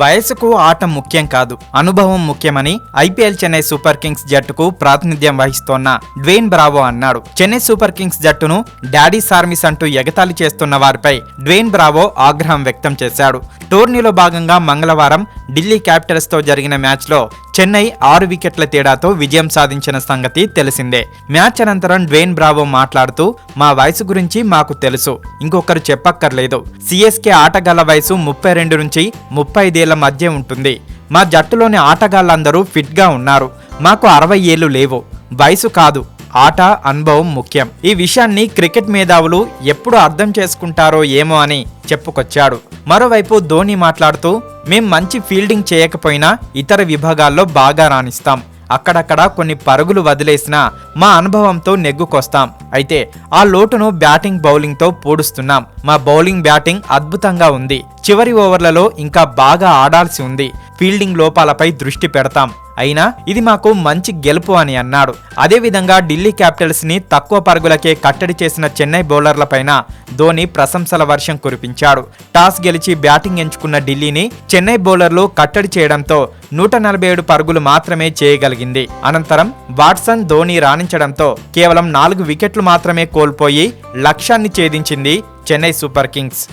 వయసుకు ఆట ముఖ్యం కాదు అనుభవం ముఖ్యమని ఐపీఎల్ చెన్నై సూపర్ కింగ్స్ జట్టుకు ప్రాతినిధ్యం వహిస్తోన్న డ్వేన్ బ్రావో అన్నాడు. చెన్నై సూపర్ కింగ్స్ జట్టును డాడీ సార్మిస్ అంటూ ఎగతాళి చేస్తున్న వారిపై డ్వేన్ బ్రావో ఆగ్రహం వ్యక్తం చేశాడు. టోర్నీలో భాగంగా మంగళవారం ఢిల్లీ క్యాపిటల్స్తో జరిగిన మ్యాచ్లో చెన్నై ఆరు వికెట్ల తేడాతో విజయం సాధించిన సంగతి తెలిసిందే. మ్యాచ్ అనంతరం డ్వేన్ బ్రావో మాట్లాడుతూ మా వయసు గురించి మాకు తెలుసు. ఇంకొకరు చెప్పక్కర్లేదు. సిఎస్కే ఆటగాళ్ళ వయసు ముప్పై రెండు నుంచి ముప్పై ఐదేళ్ళ మధ్య ఉంటుంది. మా జట్టులోని ఆటగాళ్ళందరూ ఫిట్గా ఉన్నారు. మాకు అరవై ఏళ్ళు లేవు. వయసు కాదు. ఆట అనుభవం ముఖ్యం. ఈ విషయాన్ని క్రికెట్ మేధావులు ఎప్పుడు అర్థం చేసుకుంటారో ఏమో అని చెప్పుకొచ్చాడు. మరోవైపు ధోని మాట్లాడుతూ మేం మంచి ఫీల్డింగ్ చేయకపోయినా ఇతర విభాగాల్లో బాగా రాణిస్తాం. అక్కడక్కడ కొన్ని పరుగులు వదిలేసినా మా అనుభవంతో నెగ్గుకొస్తాం. అయితే ఆ లోటును బ్యాటింగ్ బౌలింగ్తో పూడుస్తున్నాం. మా బౌలింగ్ బ్యాటింగ్ అద్భుతంగా ఉంది. చివరి ఓవర్లలో ఇంకా బాగా ఆడాల్సి ఉంది. ఫీల్డింగ్ లోపాలపై దృష్టి పెడతాం. అయినా ఇది మాకు మంచి గెలుపు అని అన్నాడు. అదేవిధంగా ఢిల్లీ క్యాపిటల్స్ని తక్కువ పరుగులకే కట్టడి చేసిన చెన్నై బౌలర్లపైన ధోని ప్రశంసల వర్షం కురిపించాడు. టాస్ గెలిచి బ్యాటింగ్ ఎంచుకున్న ఢిల్లీని చెన్నై బౌలర్లు కట్టడి చేయడంతో నూట నలభై ఏడు పరుగులు మాత్రమే చేయగలిగింది. అనంతరం వాట్సన్ ధోని రాణించడంతో కేవలం నాలుగు వికెట్లు మాత్రమే కోల్పోయి లక్ష్యాన్ని ఛేదించింది చెన్నై సూపర్ కింగ్స్.